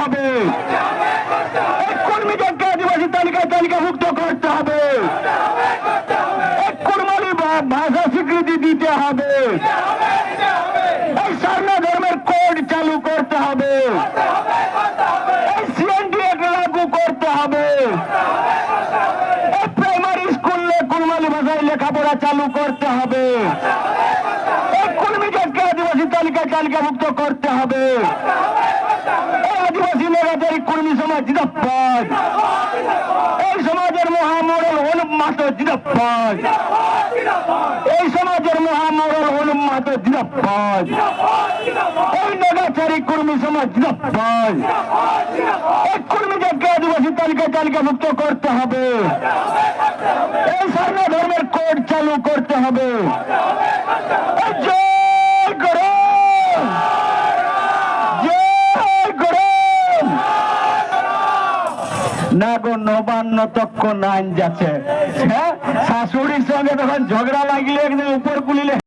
হবে। এই কর্মীদেরকে আদিবাসী তালিকায় তালিকাভুক্ত করতে হবে। কুরমালি ভাষা স্বীকৃতি দিতে হবে। এই ধর্মের কোড চালু করতে হবে। এই করতে হবে। প্রাইমারি স্কুলে ভাষায় লেখাপড়া চালু করতে হবে। তালিকায় তালিকাভুক্ত করতে হবে। আদিবাসী কর্মী সমাজ জিদাবাদ। এই সমাজের মহামরল হনুম মাতো জিদাবাদ। এই সমাজের মহামরল হনুম মাতো জিদাবাদ। এই নেগাচারী কর্মী সমাজ জিদাবাদ। এই কর্মীদেরকে আদিবাসী তালিকায় তালিকাভুক্ত করতে হবে। এই সারনা ধর্মের কোড চালু করতে হবে। না গো, নবান্ন তক্ষ নাইন যাচ্ছে। হ্যাঁ? শাশুড়ির সঙ্গে তখন ঝগড়া লাগলে, একদিন উপর কুলিলে